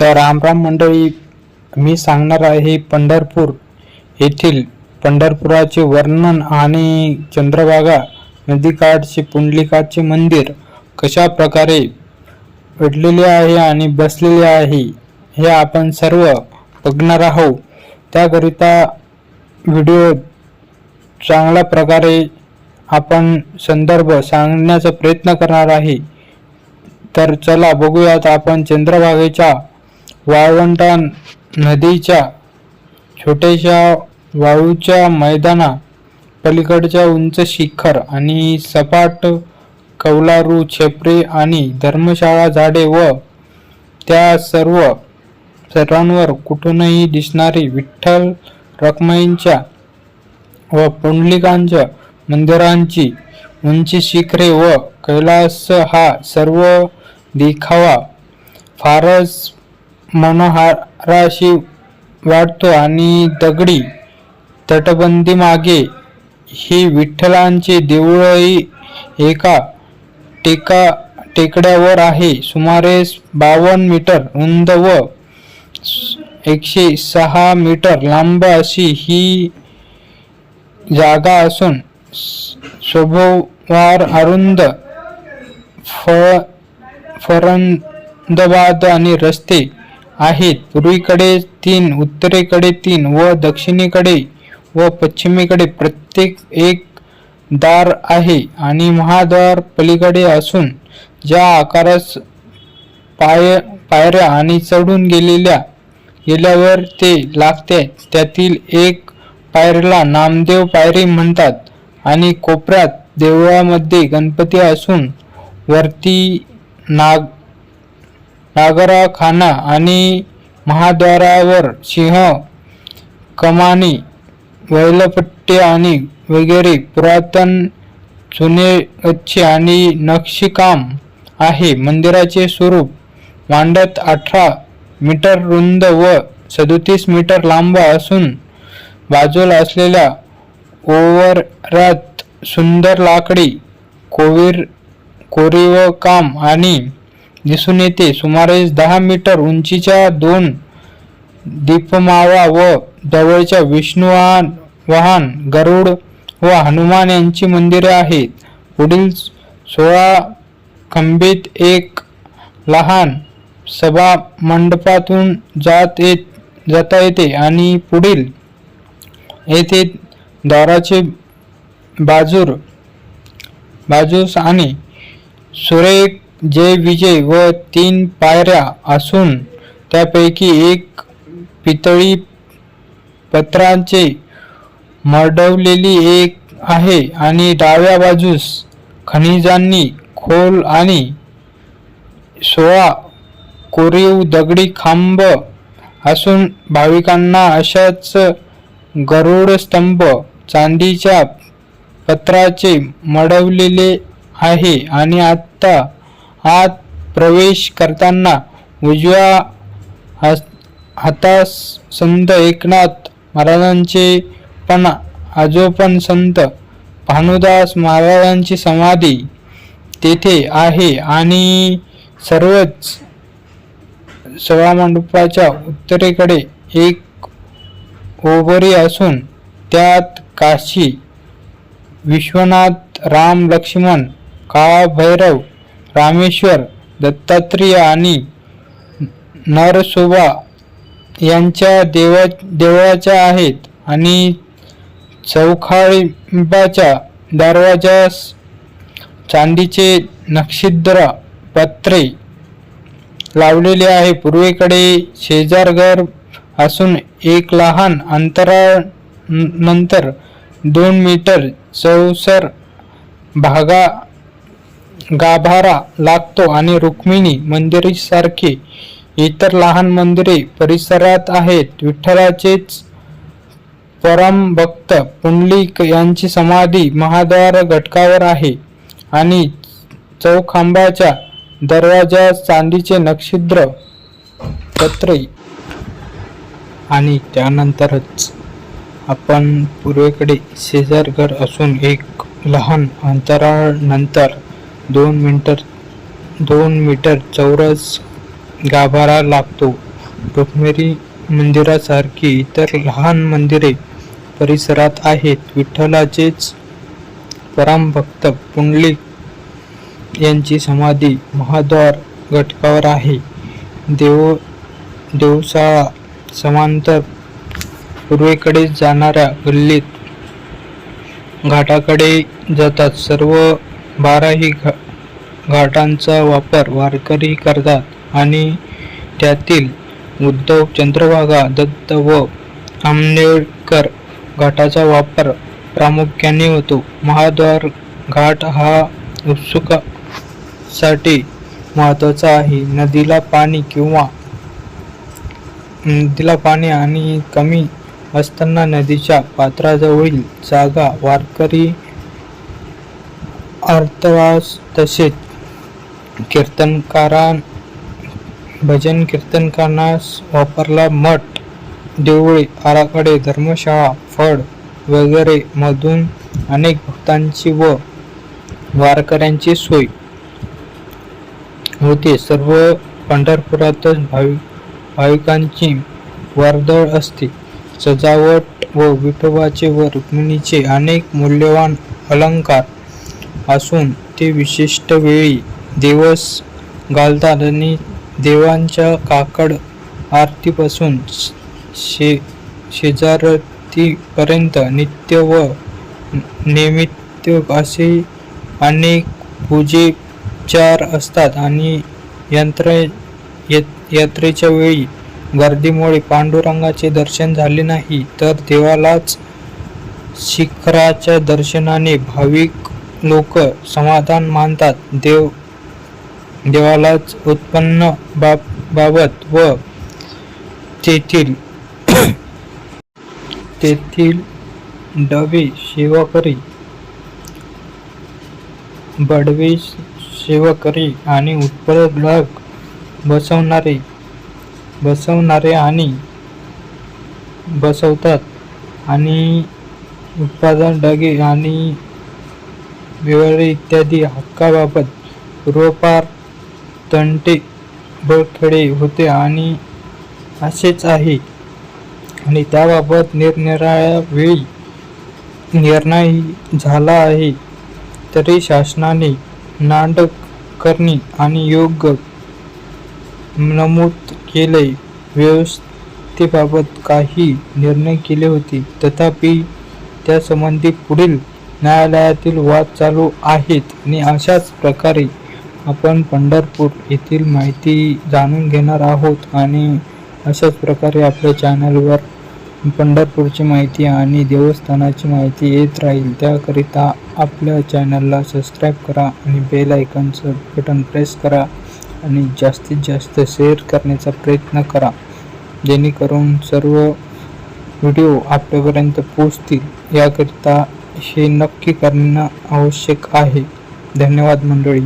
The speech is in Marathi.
तर रामराम मंडळी मी सांगणार आहे पंढरपूर येथील पंढरपुराचे वर्णन आणि चंद्रभागा नदीकाठचे पुंडलिकाचे मंदिर कशा प्रकारे घडलेले आहे आणि बसलेले आहे हे आपण सर्व बघणार आहोत. त्याकरिता व्हिडिओ चांगल्या प्रकारे आपण संदर्भ सांगण्याचा प्रयत्न करणार आहे. तर चला बघूयात आपण चंद्रभागेच्या वाळवंटा नदीच्या छोट्याशा वाळूच्या मैदाना पलीकडच्या उंच शिखर आणि सपाट कौलारू छेपरे आणि धर्मशाळा झाडे व त्या सर्व सर्वांवर कुठूनही दिसणारी विठ्ठल रखमाईंच्या व पुंडलिकांच्या मंदिरांची उंची शिखरे व कैलास हा सर्व देखावा फारच मनोहाराशी वाटतो आणि दगडी तटबंदीमागे ही विठ्ठलांचे देऊळही एका टेका टेकड्यावर आहे. सुमारे बावन्न मीटर रुंद व एकशे सहा मीटर लांब अशी ही जागा असून स्वभोवार अरुंद फळ फरंदबाद आणि रस्ते आहेत. पूर्वीकडे तीन उत्तरेकडे तीन व दक्षिणेकडे व पश्चिमेकडे प्रत्येक एक दार आहे आणि महाद्वार पलीकडे असून ज्या आकारास पाय पायऱ्या आणि चढून गेलेल्या गेल्यावर ते लागते. त्यातील एक पायरीला नामदेव पायरी म्हणतात आणि कोपऱ्यात देवळामध्ये गणपती असून वरती नाग नागराखाना आणि महाद्वारावर सिंह कमानी वैलपट्टी आणि वगैरे पुरातन जुने अच्छे आणि नक्षीकाम आहे. मंदिराचे स्वरूप मांडत अठरा मीटर रुंद व सदोतीस मीटर लांब असून बाजूला असलेल्या ओवरात सुंदर लाकडी कोवीर कोरीव काम आणि दिसून येते. सुमारे दहा मीटर उंचीच्या दोन दीपमावा व जवळच्या विष्णू वाहन गरुड व हनुमान यांची मंदिरे आहेत. पुढील सोळा खंबीत एक लहान सभा मंडपातून जात येत जाता येते आणि पुढील येथे दाराचे बाजूर बाजूस आणि सुरेख जय विजय व तीन पायऱ्या असून त्यापैकी एक पितळी पत्रांचे मडवलेली एक आहे आणि डाव्या बाजूस खनिजांनी खोल आणि सोळा कोरीव दगडी खांब असून भाविकांना अशाच गरुड स्तंभ चांदीच्या पत्राचे मडवलेले आहे. आणि आत्ता आत प्रवेश करताना उजव्या हात हातास संत एकनाथ महाराजांचे पण आजोपण संत भानुदास महाराजांची समाधी तेथे आहे आणि सर्वच सभामंडपाच्या उत्तरेकडे एक ओबरी असून त्यात काशी विश्वनाथ राम लक्ष्मण काळा भैरव रामेश्वर दत्तात्रेय आणि नरसोबा यांच्या देवा देवळाच्या आहेत आणि चौखाळीबाच्या दरवाजास चांदीचे नक्षिद्र पत्रे लावलेले आहे पूर्वेकडे शेजारघर असून एक लहान अंतराळ नंतर दोन मीटर चौसर भागा गाभारा लागतो आणि रुक्मिणी मंदिरासारखी इतर लहान मंदिरे परिसरात आहेत. विठ्ठलाचेच परम भक्त पुंडलिक यांची समाधी महाद्वार घटकावर आहे आणि चौखांबाच्या दरवाजा चांदीचे नक्षिद्र पत्रे आणि त्यानंतरच आपण पूर्वेकडे शेजारघर असून एक लहान अंतराळ नंतर दोन मीटर दोन मीटर चौरस गाभारा लागतो. रुक्मिणी मंदिरासारखी इतर लहान मंदिरे परिसरात आहेत. विठ्ठलाचेच परमभक्त पुंडलिक यांची समाधी महाद्वार घटकावर आहे. देव देवसाळा समांतर पूर्वेकडे जाणाऱ्या गल्लीत घाटाकडे जातात. सर्व बाराही घा घाटांचा वापर वारकरी करतात आणि त्यातील उद्धव चंद्रभागा दत्त व आंबेडकर घाटाचा वापर प्रामुख्याने होतो. महाद्वार घाट हा उत्सुकासाठी महत्त्वाचा आहे. नदीला पाणी किंवा नदीला पाणी आणि कमी असताना नदीच्या पात्राजवळील जागा वारकरी अर्थवास तसेच कीर्तनकारां भजन कीर्तनकारांस वापरला मठ देवळे आराखडे धर्मशाळा फड वगैरे मधून अनेक भक्तांची व वारकऱ्यांची सोय होते. सर्व पंढरपुरातच भाविक भाविकांची वर्दळ असते. सजावट व विठोबाचे व रुक्मिणीचे अनेक मूल्यवान अलंकार असून ते विशिष्ट वेळी दिवस घालतात आणि देवांच्या काकड आरतीपासून शे शेजारतीपर्यंत नित्य व नैमित्य असे अनेक पूजेचार असतात आणि यंत्र यात्रेच्या वेळी गर्दीमुळे पांडुरंगाचे दर्शन झाले नाही तर देवालाच शिखराच्या दर्शनाने भाविक लोक समाधान मानतात. देव देवालाच उत्पन्न बाब बाबत व तेथील तेथील डबे सेवाकरी बडवे सेवाकरी आणि उत्पादक बसवणारे बसवणारे आणि बसवतात. आणि उत्पादन डगे आणि व्यवहारे इत्यादी हक्काबाबत पूर्वपार तंटे बळखडे होते आणि असेच आहे. आणि त्याबाबत निरनिराळ्या वेळी निर्णय झाला आहे. तरी शासनाने नाटक करणे आणि योग्य नमूद केले. व्यवस्थेबाबत काही निर्णय केले होते. तथापि त्यासंबंधी पुढील न्यायालयातील वाद चालू आहेत आणि अशाच प्रकारे आपण पंढरपूर येथील माहिती जाणून घेणार आहोत आणि अशाच प्रकारे आपल्या चॅनलवर पंढरपूरची माहिती आणि देवस्थानाची माहिती येत राहील. त्याकरिता आपल्या चॅनलला सबस्क्राईब करा आणि बेल आयकनचं बटन प्रेस करा आणि जास्तीत जास्त शेअर करण्याचा प्रयत्न करा. जेणेकरून सर्व व्हिडिओ आपल्यापर्यंत पोचतील याकरिता हे नक्की करणं आवश्यक आहे. धन्यवाद मंडळी.